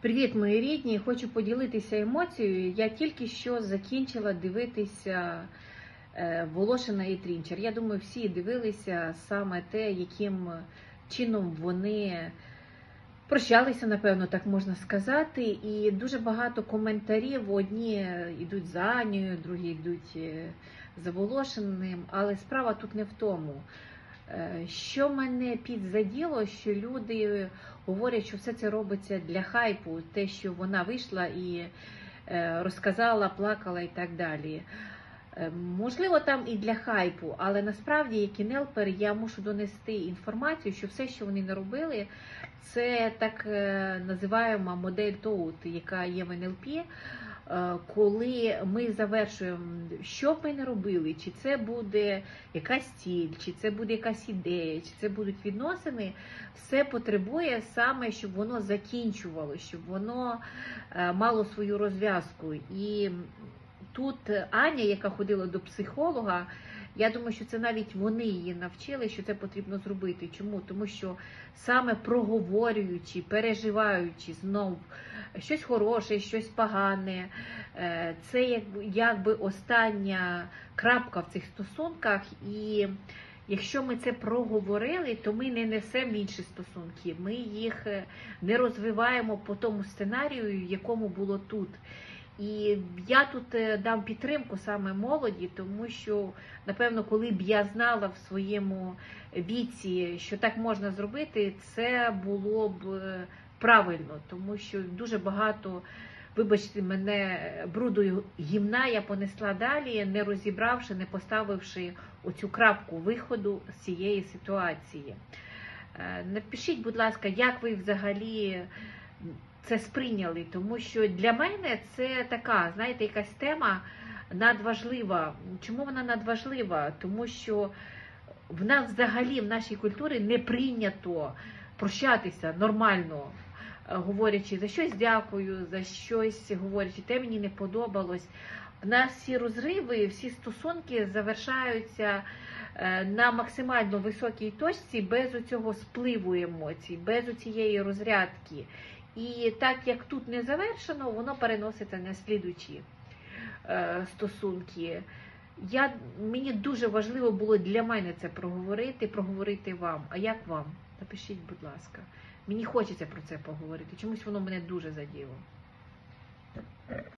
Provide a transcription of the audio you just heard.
Привіт, мої рідні! Хочу поділитися емоцією. Я тільки що закінчила дивитися е, Волошина і Трінчер. Я думаю, всі дивилися саме те, яким чином вони прощалися, напевно, так можна сказати. І дуже багато коментарів. Одні йдуть за Анією, другі йдуть е, за Волошиним. Але справа тут не в тому. Е, Що мене підзаділо, що люди говорять, що все це робиться для хайпу, те, що вона вийшла і е, розказала, плакала і так далі. Е, Можливо, там і для хайпу, але насправді, як інелпер, я мушу донести інформацію, що все, що вони не робили, це так е, називаємо модель ТОУТ, яка є в НЛП. е, Коли ми завершуємо, що б ми не робили, чи це буде якась ціль, чи це буде якась ідея, чи це будуть відносини, все потребує саме, щоб воно закінчувало, щоб воно мало свою розв'язку. І тут Аня, яка ходила до психолога, я думаю, що це навіть вони її навчили, що це потрібно зробити. Чому? Тому що саме проговорюючи, переживаючи знов щось хороше, щось погане, е, це якби, остання крапка в цих стосунках. І якщо ми це проговорили, то ми не несемо інші стосунки. Ми їх е, не розвиваємо по тому сценарію, якому було тут. І я тут е, дам підтримку саме молоді, тому що, напевно, коли б я знала в своєму віці, що так можна зробити, це було б е, правильно, тому що дуже багато, вибачте мене, бруду гімна я понесла далі, не розібравши, не поставивши оцю крапку виходу з цієї ситуації. Е, Напишіть, будь ласка, як ви взагалі це сприйняли, тому що для мене це така, знаєте, якась тема надважлива. Чому вона надважлива? Тому що в нас взагалі в нашій культурі не прийнято прощатися нормально, говорячи за щось дякую, за щось говорячи, те мені не подобалось. В нас всі розриви, всі стосунки завершаються е, на максимально високій точці без цього спливу емоцій, без цієї розрядки. І так як тут не завершено, воно переноситься на слідучі е, стосунки. Я, мені дуже важливо було для мене це проговорити, проговорити вам. А як вам? Напишіть, будь ласка. Мені хочеться про це поговорити. Чомусь воно мене дуже заділо.